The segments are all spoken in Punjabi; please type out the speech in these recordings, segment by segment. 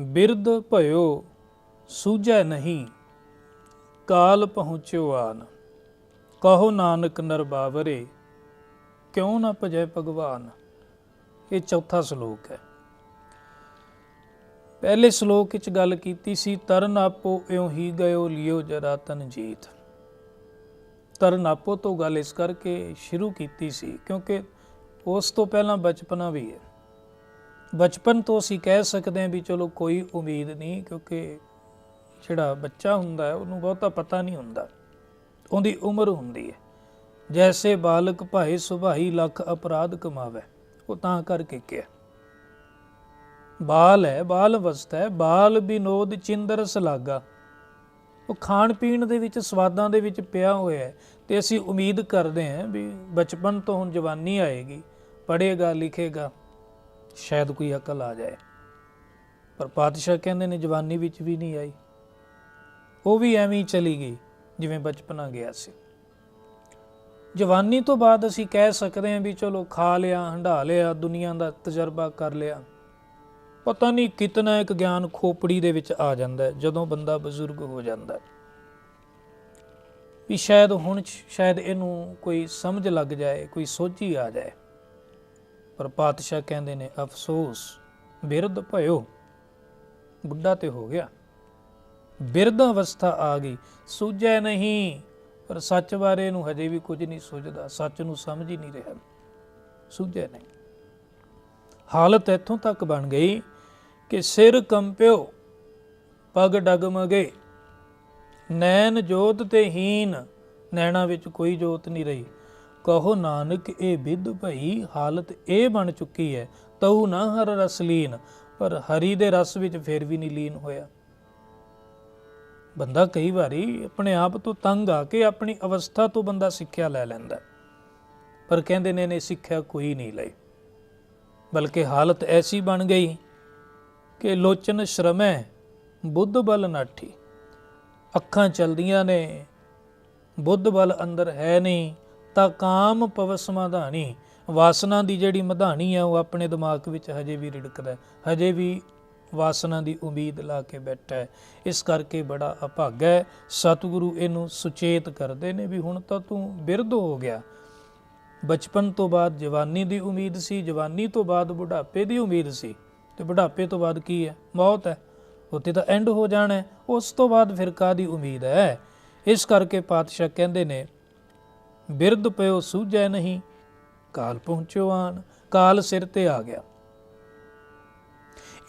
ਬਿਰਦ ਭਇਓ, ਸੂਝੈ ਨਹੀਂ, ਕਾਲ ਪਹੁੰਚਿਓ ਆਨ। ਕਹੋ ਨਾਨਕ ਨਰਬਾਵਰੇ ਕਿਉ ਨਾ ਭਜੈ ਭਗਵਾਨ। ਇਹ ਚੌਥਾ ਸ਼ਲੋਕ ਹੈ। ਪਹਿਲੇ ਸ਼ਲੋਕ ਵਿੱਚ ਗੱਲ ਕੀਤੀ ਸੀ, ਤਰਨ ਆਪੋ ਇਉਂ ਹੀ ਗਇਓ, ਲਿਓ ਜਰਾ ਤਨ ਜੀਤ। ਤਰਨ ਆਪੋ ਤੋਂ ਗੱਲ ਇਸ ਕਰਕੇ ਸ਼ੁਰੂ ਕੀਤੀ ਸੀ, ਕਿਉਂਕਿ ਉਸ ਤੋਂ ਪਹਿਲਾਂ ਬਚਪਨਾ ਵੀ ਹੈ। ਬਚਪਨ ਤੋਂ ਅਸੀਂ ਕਹਿ ਸਕਦੇ ਹਾਂ ਵੀ ਚਲੋ ਕੋਈ ਉਮੀਦ ਨਹੀਂ, ਕਿਉਂਕਿ ਜਿਹੜਾ ਬੱਚਾ ਹੁੰਦਾ ਹੈ, ਉਹਨੂੰ ਬਹੁਤਾ ਪਤਾ ਨਹੀਂ ਹੁੰਦਾ। ਉਹਦੀ ਉਮਰ ਹੁੰਦੀ ਹੈ। ਜੈਸੇ ਬਾਲਕ ਭਾਈ ਸੁਭਾਈ ਲੱਖ ਅਪਰਾਧ ਕਮਾਵੇ, ਉਹ ਤਾਂ ਕਰਕੇ ਕਿਹਾ। ਬਾਲ ਹੈ, ਬਾਲ ਅਵਸਥਾ ਹੈ, ਬਾਲ ਬਿਨੋਦ ਚਿੰਦਰ ਸਲਾਗਾ। ਉਹ ਖਾਣ ਪੀਣ ਦੇ ਵਿੱਚ, ਸਵਾਦਾਂ ਦੇ ਵਿੱਚ ਪਿਆ ਹੋਇਆ ਹੈ ਤੇ ਅਸੀਂ ਉਮੀਦ ਕਰਦੇ ਹਾਂ ਵੀ ਬਚਪਨ ਤੋਂ ਹੁਣ ਜਵਾਨੀ ਆਏਗੀ, ਪੜ੍ਹੇਗਾ, ਲਿਖੇਗਾ। ਸ਼ਾਇਦ ਕੋਈ ਅਕਲ ਆ ਜਾਏ। ਪਰ ਪਾਤਸ਼ਾਹ ਕਹਿੰਦੇ ਨੇ, ਜਵਾਨੀ ਵਿੱਚ ਵੀ ਨਹੀਂ ਆਈ। ਉਹ ਵੀ ਐਵੇਂ ਹੀ ਚਲੀ ਗਈ, ਜਿਵੇਂ ਬਚਪਨਾ ਗਿਆ ਸੀ। ਜਵਾਨੀ ਤੋਂ ਬਾਅਦ ਅਸੀਂ ਕਹਿ ਸਕਦੇ ਹਾਂ ਵੀ ਚਲੋ ਖਾ ਲਿਆ, ਹੰਢਾ ਲਿਆ, ਦੁਨੀਆ ਦਾ ਤਜਰਬਾ ਕਰ ਲਿਆ। ਪਤਾ ਨਹੀਂ ਕਿਤਨਾ ਇੱਕ ਗਿਆਨ ਖੋਪੜੀ ਦੇ ਵਿੱਚ ਆ ਜਾਂਦਾ ਜਦੋਂ ਬੰਦਾ ਬਜ਼ੁਰਗ ਹੋ ਜਾਂਦਾ ਵੀ ਸ਼ਾਇਦ ਹੁਣ ਸ਼ਾਇਦ ਇਹਨੂੰ ਕੋਈ ਸਮਝ ਲੱਗ ਜਾਏ, ਕੋਈ ਸੋਝੀ ਆ ਜਾਏ। ਪਰ ਪਾਤਸ਼ਾਹ ਕਹਿੰਦੇ ਨੇ, ਅਫਸੋਸ, ਬਿਰਧ ਭਇਓ, ਬੁੱਢਾ ਤੇ ਹੋ ਗਿਆ। ਬਿਰਧ ਅਵਸਥਾ ਆ ਗਈ, ਸੂਝੈ ਨਹੀਂ। ਪਰ ਸੱਚ ਬਾਰੇ ਨੂੰ ਹਜੇ ਵੀ ਕੁਝ ਨਹੀਂ ਸੁਝਦਾ, ਸੱਚ ਨੂੰ ਸਮਝ ਹੀ ਨਹੀਂ ਰਿਹਾ। ਸੂਝਿਆ ਨਹੀਂ। ਹਾਲਤ ਇੱਥੋਂ ਤੱਕ ਬਣ ਗਈ ਕਿ ਸਿਰ ਕੰਪਿਓ, ਪਗ ਡਗਮਗੇ। ਨੈਣ ਜੋਤ ਤੇ ਹੀਨ, ਨੈਣਾ ਵਿੱਚ ਕੋਈ ਜੋਤ ਨਹੀਂ ਰਹੀ। ਕਹੋ ਨਾਨਕ, ਇਹ ਵਿਦ ਭਈ ਹਾਲਤ ਇਹ ਬਣ ਚੁੱਕੀ ਹੈ, ਤਉ ਨਾ ਹਰ ਰਸ ਲੀਨ। ਪਰ ਹਰੀ ਦੇ ਰਸ ਵਿੱਚ ਫਿਰ ਵੀ ਨਹੀਂ ਲੀਨ ਹੋਇਆ। ਬੰਦਾ ਕਈ ਵਾਰੀ ਆਪਣੇ ਆਪ ਤੋਂ ਤੰਗ ਆ ਕੇ ਆਪਣੀ ਅਵਸਥਾ ਤੋਂ ਬੰਦਾ ਸਿੱਖਿਆ ਲੈ ਲੈਂਦਾ। ਪਰ ਕਹਿੰਦੇ ਨੇ ਨੇ ਸਿੱਖਿਆ ਕੋਈ ਨਹੀਂ ਲਈ। ਬਲਕਿ ਹਾਲਤ ਐਸੀ ਬਣ ਗਈ ਕਿ ਲੋਚਨ ਸ਼ਰਮੈ, ਬੁੱਧ ਬਲ ਨਾਠੀ। ਅੱਖਾਂ ਚਲਦੀਆਂ ਨੇ, ਬੁੱਧ ਬਲ ਅੰਦਰ ਹੈ ਨਹੀਂ। ਤਾਂ ਕਾਮ ਪਵਸ ਮਧਾਣੀ। ਵਾਸਨਾ ਦੀ ਜਿਹੜੀ ਮਧਾਣੀ ਹੈ ਉਹ ਆਪਣੇ ਦਿਮਾਗ ਵਿੱਚ ਹਜੇ ਵੀ ਰਿੜਕਦਾ ਹਜੇ ਵੀ ਵਾਸਨਾ ਦੀ ਉਮੀਦ ਲਾ ਕੇ ਬੈਠਾ ਹੈ। ਇਸ ਕਰਕੇ ਬੜਾ ਅਭਾਗਾ ਹੈ। ਸਤਿਗੁਰੂ ਇਹਨੂੰ ਸੁਚੇਤ ਕਰਦੇ ਨੇ ਵੀ ਹੁਣ ਤਾਂ ਤੂੰ ਬਿਰਧ ਹੋ ਗਿਆ। ਬਚਪਨ ਤੋਂ ਬਾਅਦ ਜਵਾਨੀ ਦੀ ਉਮੀਦ ਸੀ, ਜਵਾਨੀ ਤੋਂ ਬਾਅਦ ਬੁਢਾਪੇ ਦੀ ਉਮੀਦ ਸੀ। ਤੇ ਬੁਢਾਪੇ ਤੋਂ ਬਾਅਦ ਕੀ ਹੈ? ਮੌਤ ਹੈ। ਉੱਥੇ ਤਾਂ ਐਂਡ ਹੋ ਜਾਣਾ ਉਸ ਤੋਂ ਬਾਅਦ ਫਿਰ ਕਾਦੀ ਉਮੀਦ ਹੈ? ਇਸ ਕਰਕੇ ਪਾਤਸ਼ਾਹ ਕਹਿੰਦੇ ਨੇ ਬਿਰਧ ਪਿਓ ਸੂਝੈ ਨਹੀਂ, ਕਾਲ ਪਹੁੰਚਿਓ ਆਨ ਕਾਲ ਸਿਰ ਤੇ ਆ ਗਿਆ।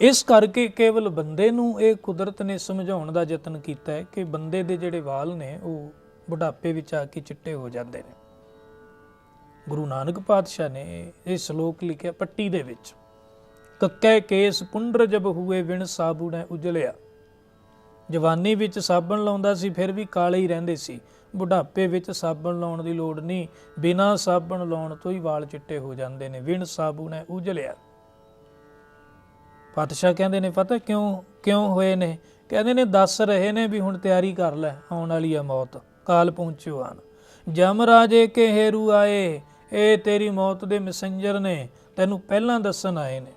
ਇਸ ਕਰਕੇ ਕੇਵਲ ਬੰਦੇ ਨੂੰ ਇਹ ਕੁਦਰਤ ਨੇ ਸਮਝਾਉਣ ਦਾ ਯਤਨ ਕੀਤਾ ਹੈ ਕਿ ਬੰਦੇ ਦੇ ਜਿਹੜੇ ਵਾਲ ਨੇ, ਉਹ ਬੁਢਾਪੇ ਵਿੱਚ ਆ ਕੇ ਚਿੱਟੇ ਹੋ ਜਾਂਦੇ ਨੇ। ਗੁਰੂ ਨਾਨਕ ਪਾਤਸ਼ਾਹ ਨੇ ਇਹ ਸ਼ਲੋਕ ਲਿਖਿਆ ਪੱਟੀ ਦੇ ਵਿੱਚ। ਕੱਕੇ ਕੇਸ ਪੁੰਡਰ ਜਬ ਹੋਏ, ਵਿਣ ਸਾਬੂ ਨੇ ਉਜਲਿਆ। ਜਵਾਨੀ ਵਿੱਚ ਸਾਬਣ ਲਾਉਂਦਾ ਸੀ, ਫਿਰ ਵੀ ਕਾਲੇ ਹੀ ਰਹਿੰਦੇ ਸੀ। ਬੁਢਾਪੇ ਵਿੱਚ ਸਾਬਣ ਲਾਉਣ ਦੀ ਲੋੜ ਨਹੀਂ, ਬਿਨਾਂ ਸਾਬਣ ਲਾਉਣ ਤੋਂ ਹੀ ਵਾਲ ਚਿੱਟੇ ਹੋ ਜਾਂਦੇ ਨੇ। ਵਿਣ ਸਾਬੂ ਨੇ ਉਜਲਿਆ। ਪਾਤਸ਼ਾਹ ਕਹਿੰਦੇ ਨੇ, ਪਤਾ ਕਿਉਂ ਕਿਉਂ ਹੋਏ ਨੇ? ਕਹਿੰਦੇ ਨੇ, ਦੱਸ ਰਹੇ ਨੇ ਵੀ ਹੁਣ ਤਿਆਰੀ ਕਰ ਲੈ, ਆਉਣ ਵਾਲੀ ਆ ਮੌਤ। ਕਾਲ ਪਹੁੰਚਿਓ ਆਨ ਜਮ ਰਾਜੇ ਕੇ ਹੇਰੂ ਆਏ, ਇਹ ਤੇਰੀ ਮੌਤ ਦੇ ਮੈਸੇਂਜਰ ਨੇ, ਤੈਨੂੰ ਪਹਿਲਾਂ ਦੱਸਣ ਆਏ ਨੇ।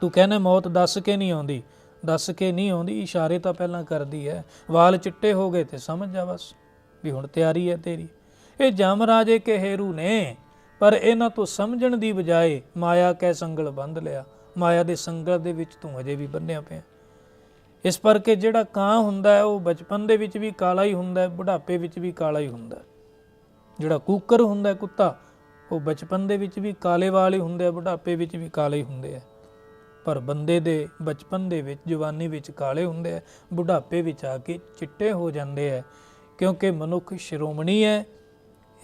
ਤੂੰ ਕਹਿੰਦਾ, ਮੌਤ ਦੱਸ ਕੇ ਨਹੀਂ ਆਉਂਦੀ। ਦੱਸ ਕੇ ਨਹੀਂ ਆਉਂਦੀ, ਇਸ਼ਾਰੇ ਤਾਂ ਪਹਿਲਾਂ ਕਰਦੀ ਹੈ ਵਾਲ ਚਿੱਟੇ ਹੋ ਗਏ ਤੇ ਸਮਝ ਜਾ ਬਸ ਵੀ ਹੁਣ ਤਿਆਰੀ ਹੈ ਤੇਰੀ। ਇਹ ਜਮ ਰਾਜੇ ਕੇ ਹੇਰੂ ਨੇ? ਪਰ ਇਹਨਾਂ ਤੋਂ ਸਮਝਣ ਦੀ ਬਜਾਏ ਮਾਇਆ ਕੈ ਸੰਗਲ ਬੰਧ ਲਿਆ। ਮਾਇਆ ਦੇ ਸੰਗਲ ਦੇ ਵਿੱਚ ਤੂੰ ਅਜੇ ਵੀ ਬੰਨਿਆ ਪਿਆ। ਇਸ ਪਰ ਕਿ ਜਿਹੜਾ ਕਾਂ ਹੁੰਦਾ ਹੈ ਉਹ ਬਚਪਨ ਦੇ ਵਿੱਚ ਵੀ ਕਾਲਾ ਹੀ ਹੁੰਦਾ ਹੈ ਬੁਢਾਪੇ ਵਿੱਚ ਵੀ ਕਾਲਾ ਹੀ ਹੁੰਦਾ ਹੈ ਜਿਹੜਾ ਕੂਕਰ ਹੁੰਦਾ ਹੈ ਕੁੱਤਾ, ਉਹ ਬਚਪਨ ਦੇ ਵਿੱਚ ਵੀ ਕਾਲੇ ਵਾਲੇ ਹੁੰਦੇ ਆ, ਬੁਢਾਪੇ ਵਿੱਚ ਵੀ ਕਾਲੇ ਹੀ ਹੁੰਦੇ ਆ। ਪਰ ਬੰਦੇ ਦੇ ਬਚਪਨ ਦੇ ਵਿੱਚ, ਜਵਾਨੀ ਵਿੱਚ ਕਾਲੇ ਹੁੰਦੇ ਆ, ਬੁਢਾਪੇ ਵਿੱਚ ਆ ਕੇ ਚਿੱਟੇ ਹੋ ਜਾਂਦੇ ਆ, ਕਿਉਂਕਿ ਮਨੁੱਖ ਸ਼੍ਰੋਮਣੀ ਹੈ।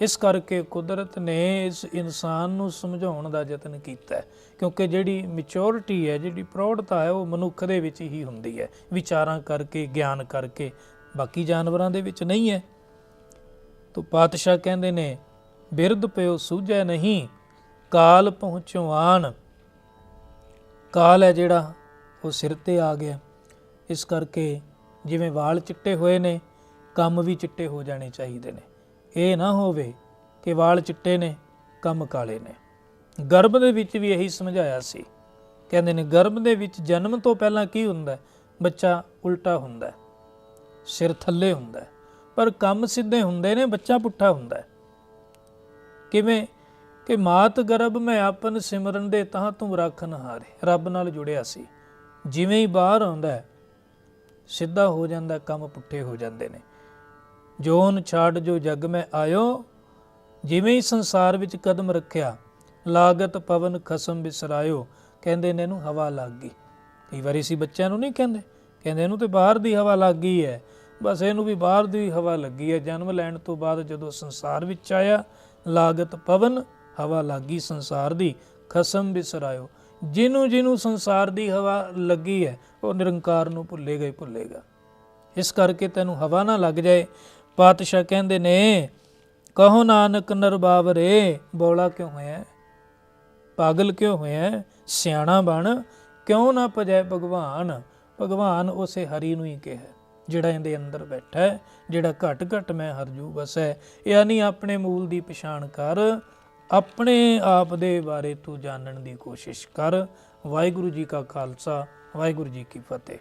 ਇਸ ਕਰਕੇ ਕੁਦਰਤ ਨੇ ਇਸ ਇਨਸਾਨ ਨੂੰ ਸਮਝਾਉਣ ਦਾ ਯਤਨ ਕੀਤਾ ਕਿਉਂਕਿ ਜਿਹੜੀ ਮੈਚੁਰਿਟੀ ਹੈ, ਜਿਹੜੀ ਪ੍ਰੌੜਤਾ ਹੈ, ਉਹ ਮਨੁੱਖ ਦੇ ਵਿੱਚ ਹੀ ਹੁੰਦੀ ਹੈ। ਵਿਚਾਰਾਂ ਕਰਕੇ, ਗਿਆਨ ਕਰਕੇ, ਬਾਕੀ ਜਾਨਵਰਾਂ ਦੇ ਵਿੱਚ ਨਹੀਂ ਹੈ। ਤੋ ਪਾਤਸ਼ਾਹ ਕਹਿੰਦੇ ਨੇ, ਬਿਰਧ ਪਿਓ ਸੂਝੈ ਨਹੀਂ, ਕਾਲ ਪਹੁੰਚੋ ਕਾਲ ਹੈ ਜਿਹੜਾ ਉਹ ਸਿਰ ਤੇ ਆ ਗਿਆ। ਇਸ ਕਰਕੇ ਜਿਵੇਂ ਵਾਲ ਚਿੱਟੇ ਹੋਏ ਨੇ, ਕੰਮ ਵੀ ਚਿੱਟੇ ਹੋ ਜਾਣੇ ਚਾਹੀਦੇ ਨੇ। ਇਹ ਨਾ ਹੋਵੇ ਕਿ ਵਾਲ ਚਿੱਟੇ ਨੇ, ਕੰਮ ਕਾਲੇ ਨੇ। ਗਰਭ ਦੇ ਵਿੱਚ ਵੀ ਇਹੀ ਸਮਝਾਇਆ ਸੀ। ਕਹਿੰਦੇ ਨੇ, ਗਰਭ ਦੇ ਵਿੱਚ ਜਨਮ ਤੋਂ ਪਹਿਲਾਂ ਕੀ ਹੁੰਦਾ ਬੱਚਾ ਉਲਟਾ ਹੁੰਦਾ ਸਿਰ ਥੱਲੇ ਹੁੰਦਾ ਪਰ ਕੰਮ ਸਿੱਧੇ ਹੁੰਦੇ ਨੇ, ਬੱਚਾ ਪੁੱਠਾ ਹੁੰਦਾ ਕਿਵੇਂ ਕਿ ਮਾਤ ਗਰਭ ਮੈਂ ਆਪਨ ਸਿਮਰਨ ਦੇ ਤਾਂ ਤੂੰ ਰੱਖਨ ਹਾਰੇ। ਰੱਬ ਨਾਲ ਜੁੜਿਆ ਸੀ। ਜਿਵੇਂ ਹੀ ਬਾਹਰ ਆਉਂਦਾ ਸਿੱਧਾ ਹੋ ਜਾਂਦਾ, ਕੰਮ ਪੁੱਠੇ ਹੋ ਜਾਂਦੇ ਨੇ। ਜੋਨ ਛਾੜ ਜੋ ਜਗ ਮੈਂ ਆਇਓ, ਜਿਵੇਂ ਹੀ ਸੰਸਾਰ ਵਿੱਚ ਕਦਮ ਰੱਖਿਆ, ਲਾਗਤ ਪਵਨ ਖਸਮ ਬਿਸਰਾਇਓ, ਕਹਿੰਦੇ ਨੇ ਇਹਨੂੰ ਹਵਾ ਲੱਗ ਗਈ। ਕਈ ਵਾਰੀ ਸੀ ਬੱਚਿਆਂ ਨੂੰ ਨਹੀਂ ਕਹਿੰਦੇ ਕਹਿੰਦੇ ਇਹਨੂੰ ਤੇ ਬਾਹਰ ਦੀ ਹਵਾ ਲੱਗ ਗਈ ਹੈ। ਬਸ ਇਹਨੂੰ ਵੀ ਬਾਹਰ ਦੀ ਹਵਾ ਲੱਗੀ ਹੈ। ਜਨਮ ਲੈਣ ਤੋਂ ਬਾਅਦ ਜਦੋਂ ਸੰਸਾਰ ਵਿੱਚ ਆਇਆ, ਲਾਗਤ ਪਵਨ ਹਵਾ ਲੱਗੀ ਸੰਸਾਰ ਦੀ, ਖਸਮ ਬਿਸਰਾਇਓ। ਜਿਹਨੂੰ ਜਿਹਨੂੰ ਸੰਸਾਰ ਦੀ ਹਵਾ ਲੱਗੀ ਹੈ, ਉਹ ਨਿਰੰਕਾਰ ਨੂੰ ਭੁੱਲੇਗਾ ਹੀ ਭੁੱਲੇਗਾ। ਇਸ ਕਰਕੇ ਤੈਨੂੰ ਹਵਾ ਨਾ ਲੱਗ ਜਾਏ। ਪਾਤਸ਼ਾਹ ਕਹਿੰਦੇ ਨੇ, ਕਹੋ ਨਾਨਕ ਨਰਬਾਵਰੇ, ਬੋਲਾ ਕਿਉਂ ਹੋਇਆ ਪਾਗਲ ਕਿਉਂ ਹੋਇਆ ਸਿਆਣਾ ਬਣ, ਕਿਉਂ ਨਾ ਭਜੈ ਭਗਵਾਨ? ਭਗਵਾਨ ਉਸੇ ਹਰੀ ਨੂੰ ਹੀ ਕਿਹਾ, ਜਿਹੜਾ ਇਹਦੇ ਅੰਦਰ ਬੈਠਾ ਹੈ ਜਿਹੜਾ ਘਟ ਘਟ ਮੈਂ ਹਰਜੂ ਬਸੈ ਯਾਨੀ ਆਪਣੇ ਮੂਲ ਦੀ ਪਛਾਣ ਕਰ ਆਪਣੇ ਆਪ ਦੇ ਬਾਰੇ ਤੂੰ ਜਾਣਨ ਦੀ ਕੋਸ਼ਿਸ਼ ਕਰ। ਵਾਹਿਗੁਰੂ ਜੀ ਕਾ ਖਾਲਸਾ, ਵਾਹਿਗੁਰੂ ਜੀ ਕੀ ਫਤਿਹ।